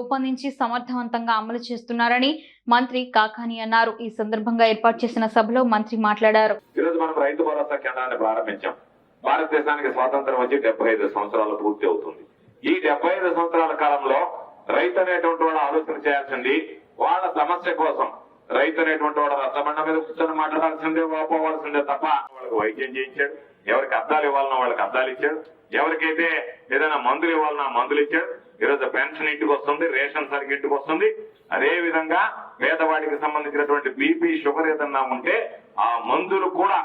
రూపొందించి సమర్థవంతంగా అమలు చేస్తున్నారని మంత్రి కాకాని అన్నారు. ఈ సందర్భంగా ఏర్పాటు చేసిన సభలో మంత్రి మాట్లాడారు. ఈరోజు మనం రైతు భరోసా కేంద్రాన్ని ప్రారంభించాం. భారతదేశానికి స్వాతంత్రం వచ్చి డెబ్బై ఐదు సంవత్సరాలు పూర్తి అవుతుంది. ఈ డెబ్బై ఐదు సంవత్సరాల కాలంలో రైతు అనేటువంటి వాడు ఆలోచన చేయాల్సింది వాళ్ళ సమస్య కోసం. రైతు అనేటువంటి వాడు రచ్చబండ మీద కూర్చొని మాట్లాడాల్సిందే పోవాల్సిందే తప్ప వాళ్ళకి వైద్యం చేయించాడు. ఎవరికి అద్దాలు ఇవ్వాలన్నా వాళ్ళకి అద్దాలు ఇచ్చాడు ఎవరికైతే ఏదైనా మందులు ఇవ్వాలన్నా మందులు ఇచ్చాడు ఈరోజు పెన్షన్ ఇంటికి వస్తుంది రేషన్ సరికి ఇంటికి వస్తుంది. అదే విధంగా పేదవాడికి సంబంధించినటువంటి బీపీ షుగర్ ఏదన్నా ఉంటే ఆ మందులు కూడా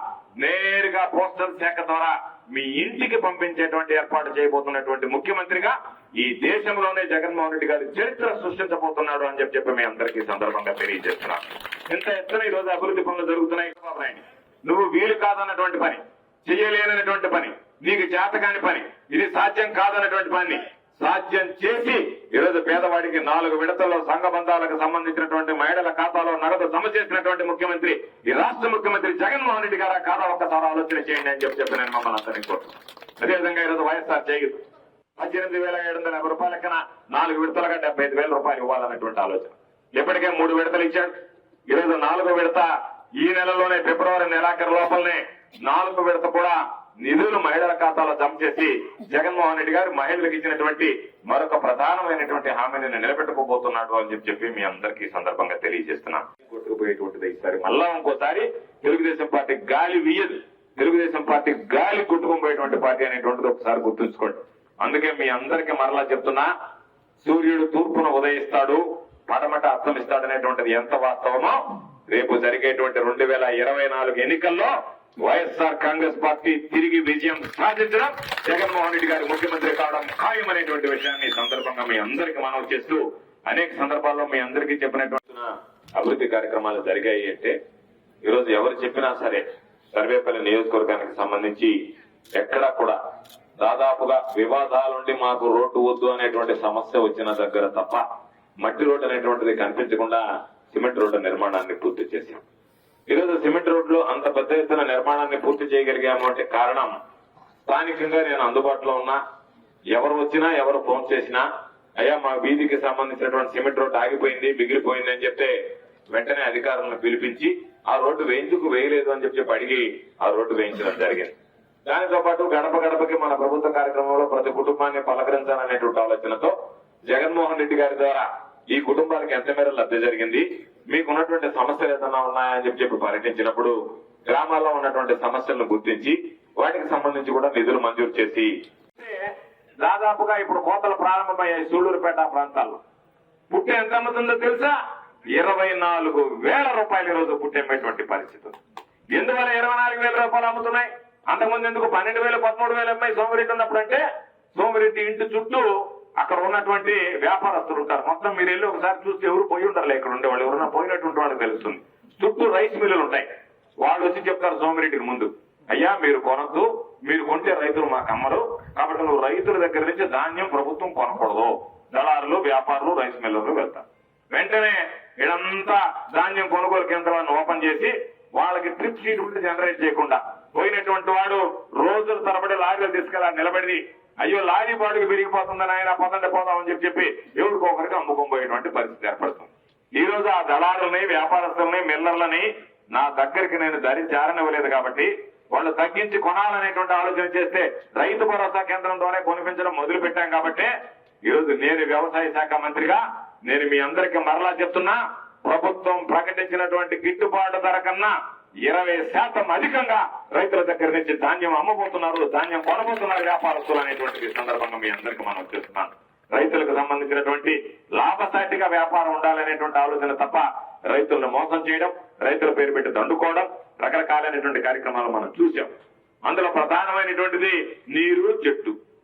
నేరుగా పోస్టల్ శాఖ ద్వారా మీ ఇంటికి పంపించేటువంటి ఏర్పాటు చేయబోతున్నటువంటి ముఖ్యమంత్రిగా ఈ దేశంలోనే జగన్మోహన్ రెడ్డి గారి చరిత్ర సృష్టించబోతున్నాడు అని చెప్పి చెప్పి మీ అందరికీ సందర్భంగా తెలియజేస్తున్నాను. ఇంత ఎత్తున ఈ రోజు అభివృద్ధి పనులు జరుగుతున్నాయి. నువ్వు వీలు కాదన్నటువంటి పని. చేయలేనటువంటి పని. నీకు చేతకాని పని. ఇది సాధ్యం కాదన్నటువంటి పని. సాధ్యం చేసి ఈరోజు పేదవాడికి నాలుగు విడతల్లో సంఘ బంధాలకు సంబంధించినటువంటి మహిళల ఖాతాలో నగదు జమ చేసినటువంటి ముఖ్యమంత్రి ఈ రాష్ట్ర ముఖ్యమంత్రి జగన్మోహన్ రెడ్డి గారు కాదా ఒక్కసారి ఆలోచన చేయండి అని చెప్పి చెప్పి నేను మమ్మల్ని అందరినీ కోరుతున్నాను. అదేవిధంగా ఈరోజు వైఎస్ఆర్ చేయదు పద్దెనిమిది వేల ఏడు వందల యాభై రూపాయల కన్నా నాలుగు విడతలుగా డెబ్బై ఐదు వేల రూపాయలు ఇవ్వాలన్నటువంటి ఆలోచన. ఇప్పటికే మూడు విడతలు ఇచ్చాడు. ఈరోజు నాలుగో విడత ఈ నెలలోనే ఫిబ్రవరి నెలాఖరు లోపలనే నాలుగు విడత కూడా నిధులు మహిళల ఖాతాలో జమ చేసి జగన్మోహన్ రెడ్డి గారు మహిళలకు ఇచ్చినటువంటి మరొక ప్రధానమైనటువంటి హామీని నిలబెట్టుకోబోతున్నాడు అని చెప్పి చెప్పి మీ అందరికీ సందర్భంగా తెలియజేస్తున్నాను కొట్టుకుపోయేటువంటిది ఈసారి మళ్ళా ఇంకోసారి తెలుగుదేశం పార్టీ గాలి వీయదు. తెలుగుదేశం పార్టీ గాలి కొట్టుకుపోయేటువంటి పార్టీ అనేటువంటిది ఒకసారి గుర్తుంచుకోండి. అందుకే మీ అందరికీ మరలా చెప్తున్నా సూర్యుడు తూర్పును ఉదయిస్తాడు పడమట అస్తమిస్తాడు అనేటువంటిది ఎంత వాస్తవమో రేపు జరిగేటువంటి రెండు వేల ఇరవై నాలుగు ఎన్నికల్లో వైఎస్ఆర్ కాంగ్రెస్ పార్టీ తిరిగి విజయం సాధించడం జగన్మోహన్ రెడ్డి గారు ముఖ్యమంత్రి కావడం ఖాయం అనేటువంటి విషయాన్ని సందర్భంగా మీ అందరికి మనం చేస్తూ అనేక సందర్భాల్లో మీ అందరికీ చెప్పినటువంటి అభివృద్ధి కార్యక్రమాలు జరిగాయి అంటే ఈరోజు ఎవరు చెప్పినా సరే సర్వేపల్లి నియోజకవర్గానికి సంబంధించి ఎక్కడా కూడా దాదాపుగా వివాదాలుండి మాకు రోడ్డు వద్దు అనేటువంటి సమస్య వచ్చిన దగ్గర తప్ప మట్టి రోడ్డు అనేటువంటిది కనిపించకుండా సిమెంట్ రోడ్డు నిర్మాణాన్ని పూర్తి చేశాం. ఈరోజు సిమెంట్ రోడ్లు ఎత్తున నిర్మాణాన్ని పూర్తి చేయగలిగాము అంటే కారణం స్థానికంగా నేను అందుబాటులో ఉన్నా ఎవరు వచ్చినా ఎవరు ఫోన్ చేసినా అయ్యా మా వీధికి సంబంధించినటువంటి సిమెంట్ రోడ్డు ఆగిపోయింది మిగిలిపోయింది అని చెప్తే వెంటనే అధికారులను పిలిపించి ఆ రోడ్డు వేయించుకు వేయలేదు అని చెప్పి అడిగి ఆ రోడ్డు వేయించడం జరిగింది. దానితో పాటు గడప గడపకి మన ప్రభుత్వ కార్యక్రమంలో ప్రతి కుటుంబాన్ని పలకరించాలనేటువంటి ఆలోచనతో జగన్మోహన్ రెడ్డి గారి ద్వారా ఈ కుటుంబానికి ఎంత మేర లబ్ధి జరిగింది మీకున్నటువంటి సమస్యలు ఏదైనా ఉన్నాయని చెప్పి పర్యటించినప్పుడు గ్రామాల్లో ఉన్నటువంటి సమస్యలను గుర్తించి వాటికి సంబంధించి కూడా నిధులు మంజూరు చేసి దాదాపుగా ఇప్పుడు కోతలు ప్రారంభమయ్యాయి సూళ్ళూరుపేట ప్రాంతాల్లో. పుట్టే ఎంత అమ్ముతుందో తెలుసా? ఇరవై నాలుగు వేల రూపాయలు ఈ రోజు పుట్టేటువంటి పరిస్థితి. ఎందువల్ల ఇరవై నాలుగు వేల రూపాయలు అమ్ముతున్నాయి? అంతకుముందు ఎందుకు పన్నెండు వేలు పదమూడు వేలు అమ్మాయి సోమిరెడ్డి ఉన్నప్పుడు అంటే సోమిరెడ్డి ఇంటి చుట్టూ అక్కడ ఉన్నటువంటి వ్యాపారస్తులు ఉంటారు. మొత్తం మీరు వెళ్ళి ఒకసారి చూస్తే ఎవరు పోయి ఉంటారు ఇక్కడ ఉండే వాళ్ళు ఎవరైనా పోయినటువంటి వాళ్ళు తెలుస్తుంది. చుట్టూ రైస్ మిల్లులు ఉంటాయి. వాళ్ళు వచ్చి చెప్తారు సోమిరెడ్డికి ముందు అయ్యా మీరు కొనద్దు మీరు కొంటే రైతులు మాకు అమ్మరు కాబట్టి నువ్వు రైతుల దగ్గర నుంచి ధాన్యం ప్రభుత్వం కొనకూడదు. దళారులు వ్యాపారులు రైస్ మిల్లర్లు వెళ్తారు. వెంటనే ఇదంతా ధాన్యం కొనుగోలు కేంద్రాలను ఓపెన్ చేసి వాళ్ళకి ట్రిప్ షీట్ కూడా జనరేట్ చేయకుండా పోయినటువంటి వాడు రోజుల తరబడి లారీలు తీసుకెళ్ళా నిలబడి అయ్యో లారీ బాడుగు పెరిగిపోతుందని ఆయన పదండి పోదామని చెప్పి చెప్పి ఎవరికో ఒకరికి పరిస్థితి ఏర్పడుతుంది. ఈ రోజు ఆ దళారులని వ్యాపారస్తులని మిల్లర్లని నా దగ్గరికి నేను దరి జారనివ్వలేదు కాబట్టి వాళ్ళు తగ్గించి కొనాలనేటువంటి ఆలోచన చేస్తే రైతు భరోసా కేంద్రం ద్వారా కొనిపించడం మొదలు పెట్టాం కాబట్టి ఈ రోజు నేను వ్యవసాయ శాఖ మంత్రిగా నేను మీ అందరికీ మరలా చెప్తున్నా ప్రభుత్వం ప్రకటించినటువంటి గిట్టుబాటు ధర కన్నా ఇరవై శాతం అధికంగా రైతుల దగ్గర నుంచి ధాన్యం అమ్మబోతున్నారు ధాన్యం కొనబోతున్నారు వ్యాపారస్తులు అనేటువంటి సందర్భంగా మీ అందరికీ మనం చేస్తున్నాను రైతులకు సంబంధించినటువంటి లాభసాటిగా వ్యాపారం ఉండాలనేటువంటి ఆలోచన తప్ప రైతులను మోసం చేయడం రైతుల పేరు పెట్టి దండుకోవడం రకరకాలైనటువంటి కార్యక్రమాలు మనం చూసాం అందులో ప్రధానమైనటువంటిది నీరు చెట్టు.